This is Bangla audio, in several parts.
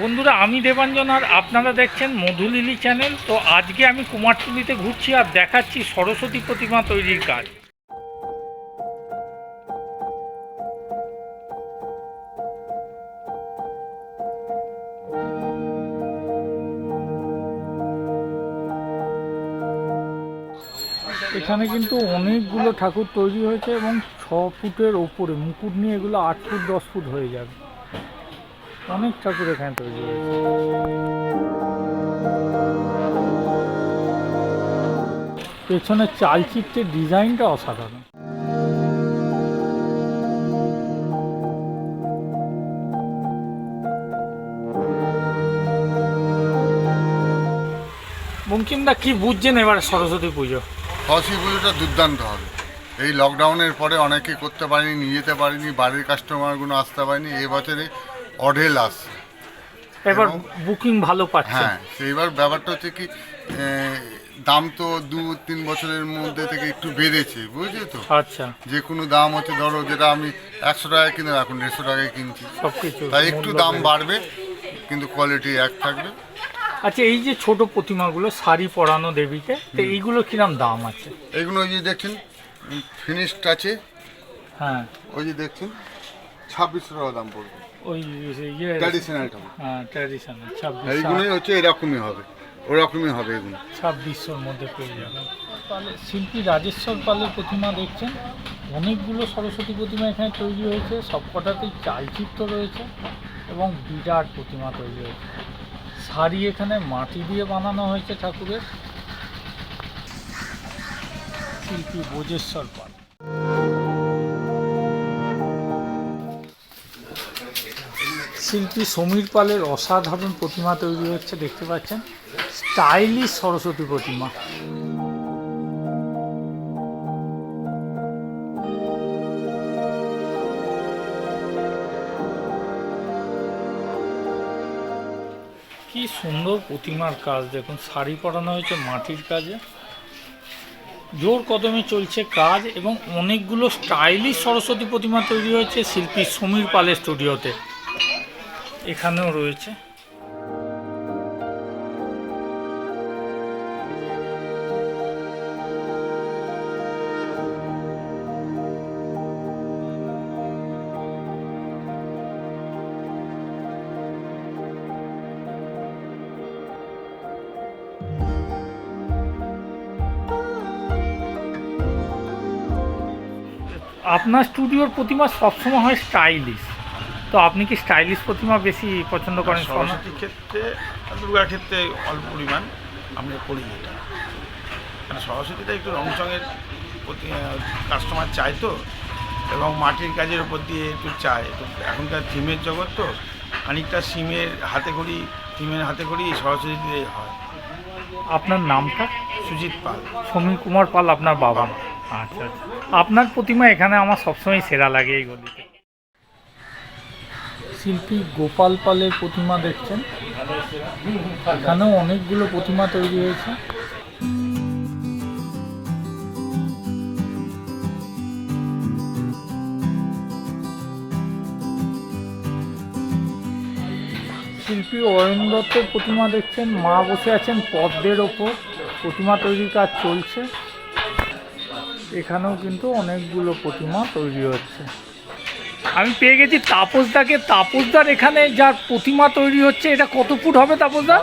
বন্ধুরা, আমি দেবাঞ্জন আর আপনারা দেখছেন মধুলিলি চ্যানেল। তো আজকে আমি কুমারটুলিতে ঘুরছি আর দেখাচ্ছি সরস্বতী প্রতিমা তৈরির কাজ। এখানে কিন্তু অনেকগুলো ঠাকুর তৈরি হয়েছে এবং ছ ফুটের ওপরে, মুকুট নিয়ে এগুলো আট ফুট, দশ ফুট হয়ে যাবে। অনেক ঠাকুর এখানে তৈরি হয়েছে পেছনের চালচিত্রের ডিজাইনটা অসাধারণ। বঙ্কিমদা কি বুঝছেন এবার সরস্বতী পুজো? সরস্বতী পুজোটা দুর্দান্ত হবে। এই লকডাউনের পরে অনেকে করতে পারেনি, নিয়ে যেতে পারেনি, বাড়ির কাস্টমারগুলো আসতে পারেনি। এই বছরে অঢেল আসছে এবার বুকিং ভালো পাচ্ছে। হ্যাঁ সেইবার ব্যাপারটা হচ্ছে কি দাম তো দু তিন বছরের মধ্যে থেকে একটু বেড়েছে বুঝলি তো? আচ্ছা। যে কোনো দাম হচ্ছে ধরো যেটা আমি একশো টাকায় কিনে এখন দেড়শো টাকায় কিনছি। সব কিছু তাই একটু দাম বাড়বে কিন্তু কোয়ালিটি এক থাকবে। আচ্ছা এই যে ছোট প্রতিমাগুলো শাড়ি পরানো দেবীকে তো এইগুলো কিরম দাম আছে? এইগুলো ওই যে দেখছেন ফিনিশড আছে। হ্যাঁ। ওই যে দেখছেন ছাব্বিশশো টাকা দাম পড়বে। ওই ইয়ে ট্র্যাডিশনাল হ্যাঁ ট্র্যাডিশনাল ছাব্বিশ এইগুলোই হচ্ছে এরকমই হবে। ওরকমই হবে এগুলো। ছাব্বিশশোর মধ্যে পেয়ে যাবেন। পালের শিল্পী রাজেশ্বর পালের প্রতিমা দেখছেন। অনেকগুলো সরস্বতী প্রতিমা এখানে তৈরি হয়েছে। সবকটাতেই চালচিত্র রয়েছে এবং বিরাট প্রতিমা তৈরি হয়েছে। শাড়ি এখানে মাটি দিয়ে বানানো হয়েছে ঠাকুরের। শিল্পী বোজেশ্বর পাল। শিল্পী সমীর পালের অসাধারণ প্রতিমা তৈরি হচ্ছে, দেখতে পাচ্ছেন। স্টাইলিশ সরস্বতী প্রতিমা। কি সুন্দর প্রতিমার কাজ, দেখুন, শাড়ি পরানো হয়েছে মাটির কাজে। জোর কদমে চলছে কাজ এবং অনেকগুলো স্টাইলিশ সরস্বতী প্রতিমা তৈরি হয়েছে শিল্পী সমীর পালের স্টুডিওতে। এখানেও রয়েছে। আপনার স্টুডিওর প্রতিমা সবসময় হয় স্টাইলিশ। তো আপনি কি স্টাইলিশ প্রতিমা বেশি পছন্দ করেন? সরস্বতীর ক্ষেত্রে দুর্গার ক্ষেত্রে অল্প পরিমাণ আমরা করি এটা। কারণ সরস্বতীটা একটু রং চঙের প্রতি কাস্টমার চায় তো এবং মাটির কাজের উপর দিয়ে একটু চায়। তো এখনকার থিমের জগৎ তো খানিকটা সিমের হাতে করি থিমের হাতে করি সরস্বতী দিয়েই হয়। আপনার নামটা? সুজিত পাল। সমীর কুমার পাল আপনার বাবা আচ্ছা আচ্ছা। আপনার প্রতিমা এখানে আমার সবসময় সেরা লাগে এই গলিতে। শিল্পী গোপাল পালের প্রতিমা দেখছেন। এখানেও অনেকগুলো প্রতিমা তৈরি হয়েছে। শিল্পী অয়ন দত্তের প্রতিমা দেখছেন। মা বসে আছেন পদ্মের ওপর। প্রতিমা তৈরির কাজ চলছে। এখানেও কিন্তু অনেকগুলো প্রতিমা তৈরি হচ্ছে। আমি পেয়ে গেছি তাপসদাকে। তাপসদার এখানে যার প্রতিমা তৈরি হচ্ছে এটা কত ফুট হবে তাপসদা?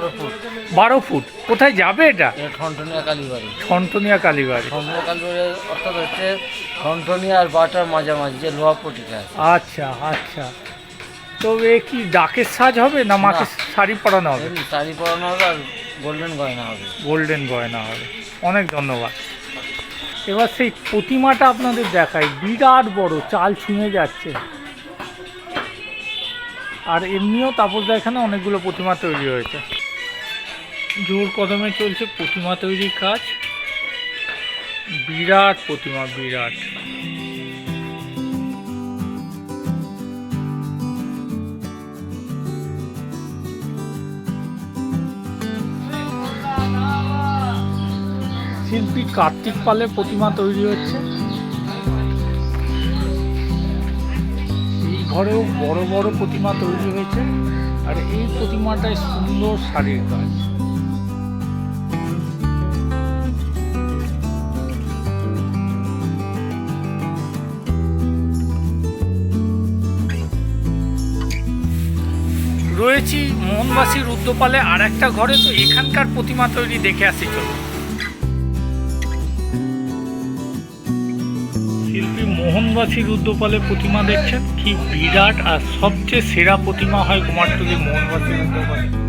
বারো ফুট। কোথায় যাবে এটা? ঠনঠনিয়া কালীবাড়ি। ঠনঠনিয়া কালীবাড়ি। অর্থাৎ হচ্ছে ঠনঠনিয়া আর বাটার মাঝামাঝি যে লোহা পটিটা আছে। আচ্ছা আচ্ছা। তো এ কি ডাকের সাজ হবে না মাকে শাড়ি পরানো হবে? শাড়ি পরানো হবে আর গোল্ডেন গয়না হবে। গোল্ডেন গয়না হবে। অনেক ধন্যবাদ। এবার সেই প্রতিমাটা আপনাদের দেখাই। বিরাট বড়, চাল ছুঁয়ে যাচ্ছে। আর এমনিও তাপসদা এখানে অনেকগুলো প্রতিমা তৈরি হয়েছে। জোর কদমে চলছে প্রতিমা তৈরির কাজ। বিরাট প্রতিমা, বিরাট। শিল্পী কার্তিক পালের প্রতিমা তৈরি হচ্ছে। এই ঘরেও বড় বড় প্রতিমা তৈরি হয়েছে আর এই প্রতিমাটায় সুন্দর শাড়ির কাজ রয়েছি মোহনবাসী রুদ্রপালে আর একটা ঘরে, তো এখানকার প্রতিমা তৈরি দেখে আসি চলো মোহনবাসী রুদ্রপালের প্রতিমা দেখছেন? কি বিরাট আর সবচেয়ে সেরা প্রতিমা হয় কুমারটুলি মোহনবাসী রুদ্রপালে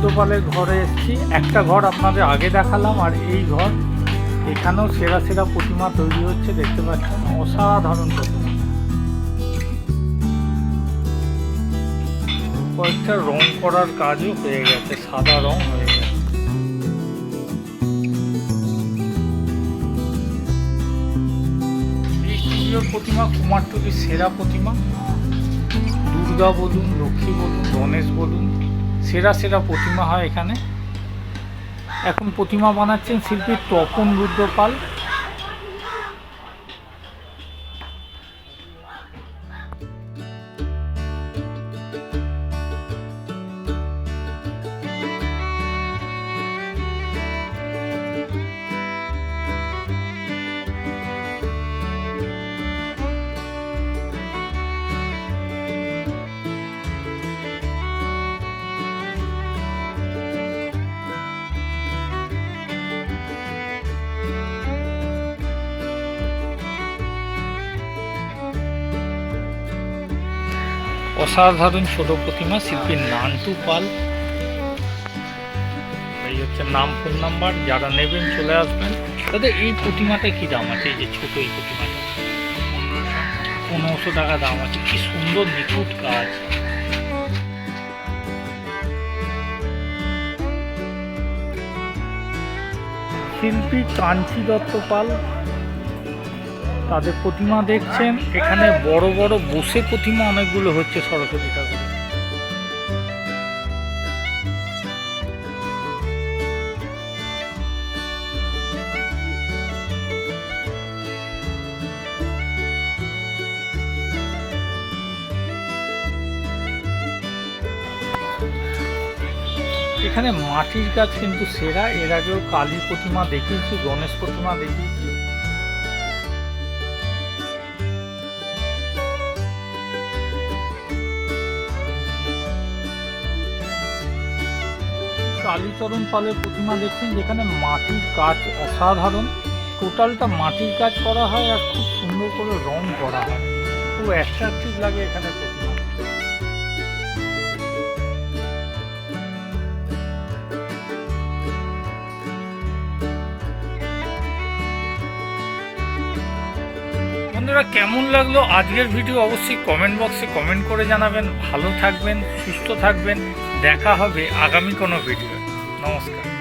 রুদ্রপালের ঘরে এসেছি। একটা ঘর আপনাদের আগে দেখালাম, আর এই ঘর এখানেও সেরা সেরা প্রতিমা তৈরি হচ্ছে, দেখতে পাচ্ছেন, অসাধারণ প্রতিমা। কয়েকটা রং করার কাজও হয়ে গেছে, সাদা রং হয়ে গেছে। প্রতিমা, কুমারটুলির সেরা প্রতিমা। দুর্গা বলুন, লক্ষ্মী বলুন, গণেশ বলুন সেরা সেরা প্রতিমা হয় এখানে। এখন প্রতিমা বানাচ্ছেন শিল্পী তপন রুদ্রপাল। অসাধারণ ছোট প্রতিমা শিল্পী নান্টু পাল। এই হচ্ছে নাম, ফোন নাম্বার, যারা নেবেন চলে আসবেন। দাদা এই প্রতিমাটা কি দাম আছে? এই যে ছোট এই প্রতিমাটা। পনেরোশো টাকা দাম আছে। কি সুন্দর নিখুঁত কাজ। শিল্পী কাঞ্চি দত্ত পাল তাদের প্রতিমা দেখছেন। এখানে বড় বড় বসে প্রতিমা অনেকগুলো হচ্ছে সরস্বতী ঠাকুর এখানে মাটির কাজ কিন্তু সেরা। এর আগেও কালী প্রতিমা দেখিয়েছি, গণেশ প্রতিমা দেখিয়েছি। কালীচরণ পালের প্রতিমা দেখছেন, যেখানে মাটির কাজ অসাধারণ। টোটালটা মাটির কাজ করা হয় আর খুব সুন্দর করে রং করা হয়। খুব অ্যাট্রাকটিভ লাগে এখানে বন্ধুরা, কেমন লাগল আজকের ভিডিও? অবশ্যই কমেন্ট বক্সে কমেন্ট করে জানাবেন। ভালো থাকবেন, সুস্থ থাকবেন। দেখা হবে আগামী কোনো ভিডিও Nossa, cara.